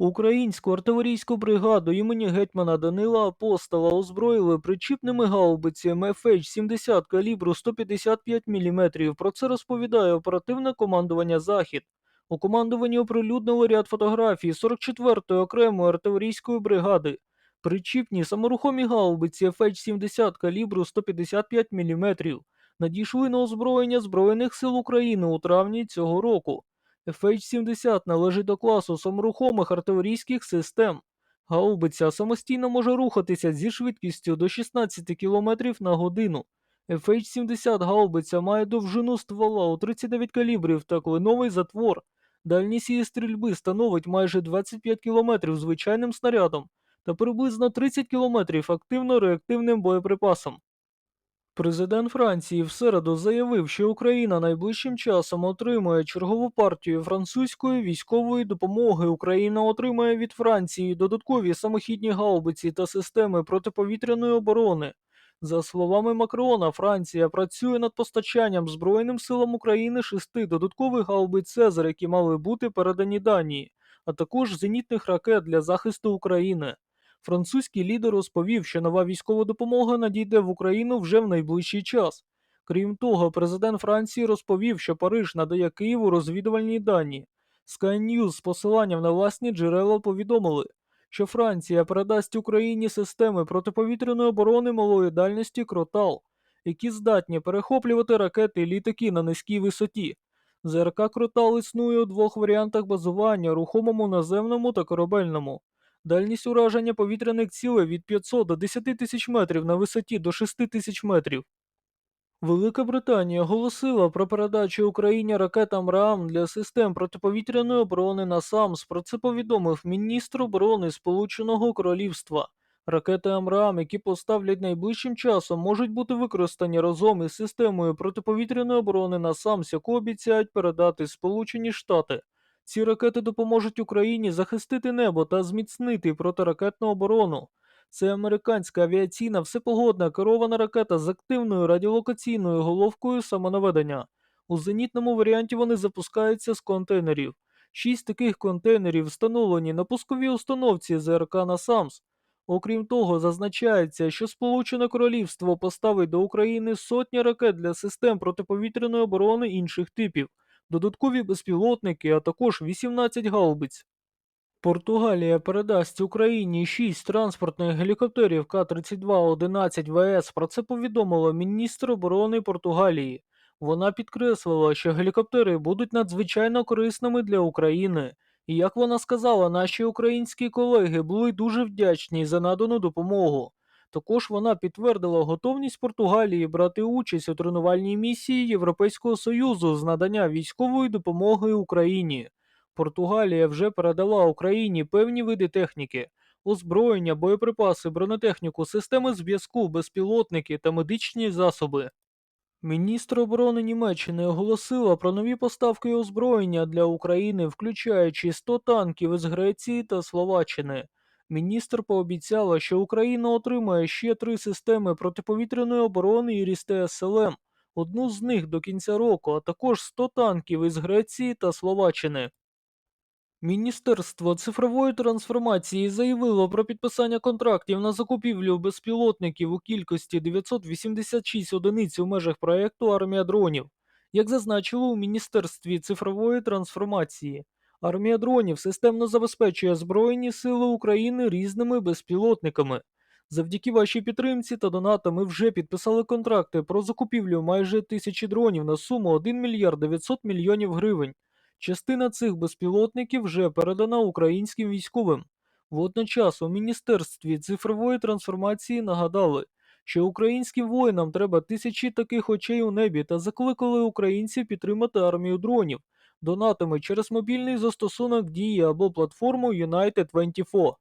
Українську артилерійську бригаду імені гетьмана Данила Апостола озброїли причіпними гаубицями FH-70 калібру 155 мм. Про це розповідає оперативне командування Захід. У командуванні оприлюднили ряд фотографій 44-ї окремої артилерійської бригади. Причіпні саморухомі гаубиці FH-70 калібру 155 мм надійшли на озброєння Збройних сил України у травні цього року. FH-70 належить до класу саморухомих артилерійських систем. Гаубиця самостійно може рухатися зі швидкістю до 16 км на годину. FH-70 гаубиця має довжину ствола у 39 калібрів та клиновий затвор. Дальність її стрільби становить майже 25 км звичайним снарядом та приблизно 30 км активно-реактивним боєприпасом. Президент Франції в середу заявив, що Україна найближчим часом отримує чергову партію французької військової допомоги. Україна отримає від Франції додаткові самохідні гаубиці та системи протиповітряної оборони. За словами Макрона, Франція працює над постачанням Збройним силам України шести додаткових гаубиць Цезар, які мали бути передані Данії, а також зенітних ракет для захисту України. Французький лідер розповів, що нова військова допомога надійде в Україну вже в найближчий час. Крім того, президент Франції розповів, що Париж надає Києву розвідувальні дані. Sky News з посиланням на власні джерела повідомили, що Франція передасть Україні системи протиповітряної оборони малої дальності Кротал, які здатні перехоплювати ракети і літаки на низькій висоті. ЗРК Кротал існує у двох варіантах базування рухомому наземному та корабельному. Дальність ураження повітряних цілей від 500 до 10 тисяч метрів на висоті до 6 тисяч метрів. Велика Британія оголосила про передачу Україні ракет Амрам для систем протиповітряної оборони на САМС. Про це повідомив міністр оборони Сполученого Королівства. Ракети Амрам, які поставлять найближчим часом, можуть бути використані разом із системою протиповітряної оборони на САМС, яку обіцяють передати Сполучені Штати. Ці ракети допоможуть Україні захистити небо та зміцнити протиракетну оборону. Це американська авіаційна всепогодна керована ракета з активною радіолокаційною головкою самонаведення. У зенітному варіанті вони запускаються з контейнерів. Шість таких контейнерів встановлені на пусковій установці ЗРК на САМС. Окрім того, зазначається, що Сполучене Королівство поставить до України сотні ракет для систем протиповітряної оборони інших типів додаткові безпілотники, а також 18 гаубиць. Португалія передасть Україні 6 транспортних гелікоптерів К-32-11 ВС. Про це повідомила міністр оборони Португалії. Вона підкреслила, що гелікоптери будуть надзвичайно корисними для України. І як вона сказала, наші українські колеги були дуже вдячні за надану допомогу. Також вона підтвердила готовність Португалії брати участь у тренувальній місії Європейського Союзу з надання військової допомоги Україні. Португалія вже передала Україні певні види техніки, озброєння, боєприпаси, бронетехніку, системи зв'язку, безпілотники та медичні засоби. Міністр оборони Німеччини оголосила про нові поставки озброєння для України, включаючи 100 танків із Греції та Словаччини. Міністр пообіцяла, що Україна отримає ще три системи протиповітряної оборони і рісте СЛМ, одну з них до кінця року, а також 100 танків із Греції та Словаччини. Міністерство цифрової трансформації заявило про підписання контрактів на закупівлю безпілотників у кількості 986 одиниць у межах проєкту Армія дронів, як зазначило у Міністерстві цифрової трансформації. Армія дронів системно забезпечує Збройні Сили України різними безпілотниками. Завдяки вашій підтримці та донатам ми вже підписали контракти про закупівлю майже тисячі дронів на суму 1 мільярд 900 мільйонів гривень. Частина цих безпілотників вже передана українським військовим. Водночас у Міністерстві цифрової трансформації нагадали, що українським воїнам треба тисячі таких очей у небі та закликали українців підтримати армію дронів донатами через мобільний застосунок Дія або платформу United24.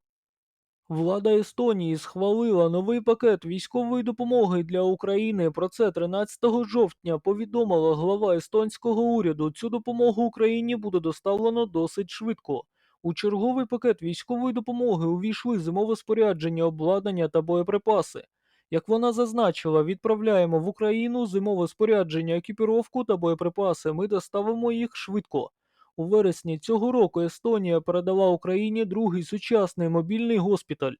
Влада Естонії схвалила новий пакет військової допомоги для України. Про це 13 жовтня повідомила глава естонського уряду. Цю допомогу Україні буде доставлено досить швидко. У черговий пакет військової допомоги увійшли зимове спорядження, обладнання та боєприпаси. Як вона зазначила, відправляємо в Україну зимове спорядження, екіпіровку та боєприпаси. Ми доставимо їх швидко. У вересні цього року Естонія передала Україні другий сучасний мобільний госпіталь.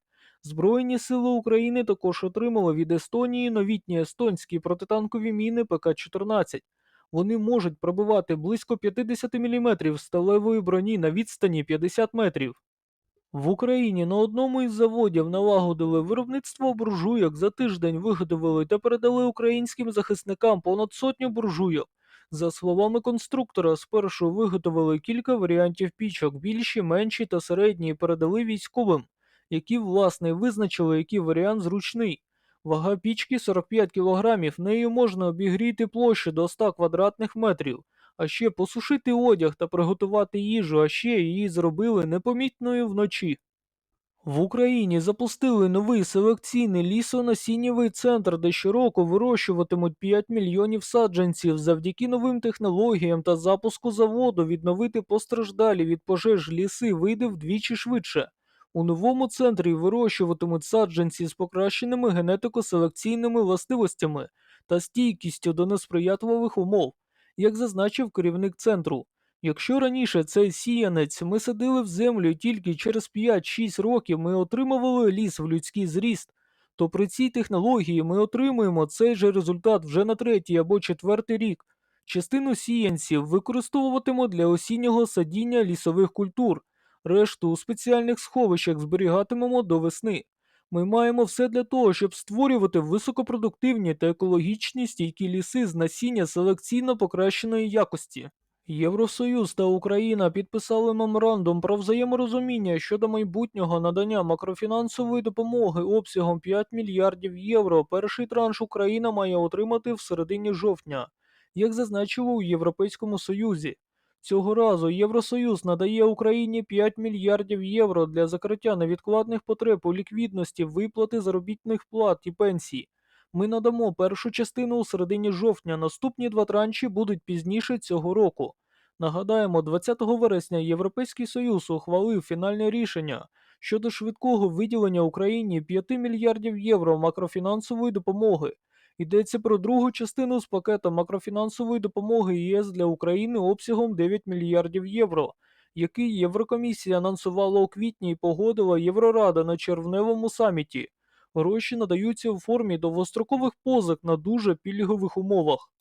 Збройні сили України також отримали від Естонії новітні естонські протитанкові міни ПК-14. Вони можуть пробивати близько 50 мм сталевої броні на відстані 50 метрів. В Україні на одному із заводів налагодили виробництво буржуйок. За тиждень виготовили та передали українським захисникам понад сотню буржуйок. За словами конструктора, спершу виготовили кілька варіантів пічок, більші, менші та середні, і передали військовим, які власне визначили, який варіант зручний. Вага пічки 45 кг, нею можна обігріти площу до 100 квадратних метрів, а ще посушити одяг та приготувати їжу, а ще її зробили непомітною вночі. В Україні запустили новий селекційний лісонасіннєвий центр, де щороку вирощуватимуть 5 мільйонів саджанців завдяки новим технологіям та запуску заводу відновити постраждалі від пожеж ліси вийде вдвічі швидше. У новому центрі вирощуватимуть саджанці з покращеними генетико-селекційними властивостями та стійкістю до несприятливих умов, як зазначив керівник центру. Якщо раніше цей сіянець ми садили в землю тільки через 5-6 років ми отримували ліс в людський зріст, то при цій технології ми отримуємо цей же результат вже на третій або четвертий рік. Частину сіянців використовуватимуть для осіннього садіння лісових культур, решту у спеціальних сховищах зберігатимемо до весни. Ми маємо все для того, щоб створювати високопродуктивні та екологічні стійкі ліси з насіння селекційно покращеної якості. Євросоюз та Україна підписали меморандум про взаєморозуміння щодо майбутнього надання макрофінансової допомоги обсягом 5 мільярдів євро. Перший транш Україна має отримати в середині жовтня, як зазначило у Європейському Союзі. Цього разу Євросоюз надає Україні 5 мільярдів євро для закриття невідкладних потреб у ліквідності, виплати заробітних плат і пенсій. Ми надамо першу частину у середині жовтня, наступні два транші будуть пізніше цього року. Нагадаємо, 20 вересня Європейський Союз ухвалив фінальне рішення щодо швидкого виділення Україні 5 мільярдів євро макрофінансової допомоги. Йдеться про другу частину з пакета макрофінансової допомоги ЄС для України обсягом 9 мільярдів євро, який Єврокомісія анонсувала у квітні і погодила Єврорада на червневому саміті. Гроші надаються у формі довгострокових позик на дуже пільгових умовах.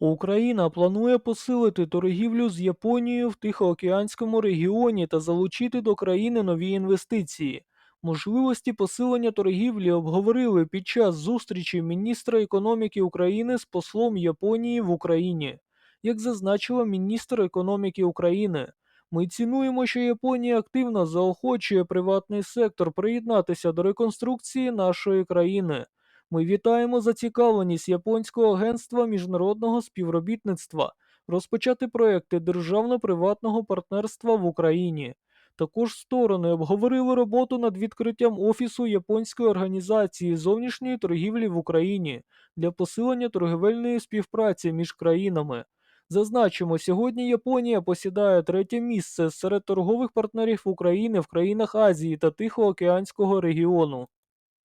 Україна планує посилити торгівлю з Японією в Тихоокеанському регіоні та залучити до країни нові інвестиції. Можливості посилення торгівлі обговорили під час зустрічі міністра економіки України з послом Японії в Україні. Як зазначила міністр економіки України, ми цінуємо, що Японія активно заохочує приватний сектор приєднатися до реконструкції нашої країни. Ми вітаємо зацікавленість Японського агентства міжнародного співробітництва розпочати проекти державно-приватного партнерства в Україні. Також сторони обговорили роботу над відкриттям офісу японської організації зовнішньої торгівлі в Україні для посилення торгівельної співпраці між країнами. Зазначимо, сьогодні Японія посідає третє місце серед торгових партнерів України в країнах Азії та Тихоокеанського регіону.